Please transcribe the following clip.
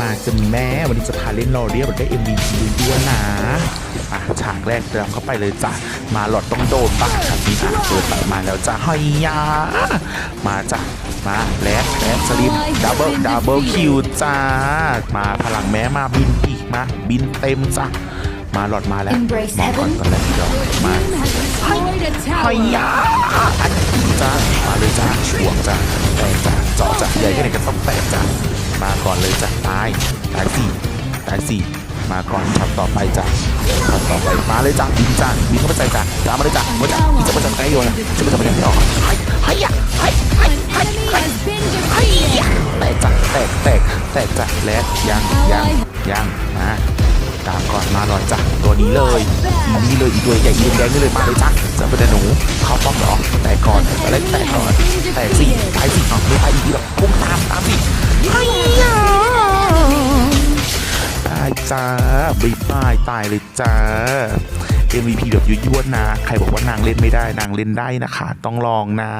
มาจะแม่วันนี้จะพาเล่นลอเรียบได้ MVP ด้วยนะอะฉากแรกเดินเข้าไปเลยจ้ะมาหลอดต้องโดนบ้างครับนี่อะเปิดไปมาแล้วจ้ะเฮยยา มาจ้ะมาแล้วแล้วสลิปดับเบิลดับเบิลคิวจ้ามาพลังแม้มาบินอีกมาบินเต็มจ้ะมาหลอดมาแล้ว Embrace มองก่อน heaven ตอนแรกเดี๋ยวมา Destroyed a ไฮยาอันนี้จ้ามาเลยจ้าช่วงจ้าแตกจ้าเจาะจ้าใหญ่แค่ไหนก็ต้องแตกจ้า มาก่อนเลยจ้าตายตายสี่ตายสี่มาก่อนช็อตต่อไปจ้าช็อตต่อไปมาเลยจ้าบินจ้าบินเข้าไปใส่จ้าตามมาเลยจ้ามาจ้าจะมาจับไกโยนจะมาจับไม่ได้ไม่ออกไฮไฮยาไฮไฮไฮ enemy ไฮ has been ไฮ defeated. ยาแตกจ้าแตกแตกแตกจ้าและยังยังยังมาตามก่อนมาหน่อยจ้าตัวนี้เลยอีนี่เลยอีตัวใหญ่อีแดงนี่เลยมาเลยจ้าจะเป็นหนูเข้าป้อมหรอแตกก่อนอะไรแตกก่อนแตกสิ จ้าบ๊ายบายตายเลยจ้า MVP แบบยั่วๆนะ ใครบอกว่านางเล่นไม่ได้นางเล่นได้นะคะ ต้องลองนะ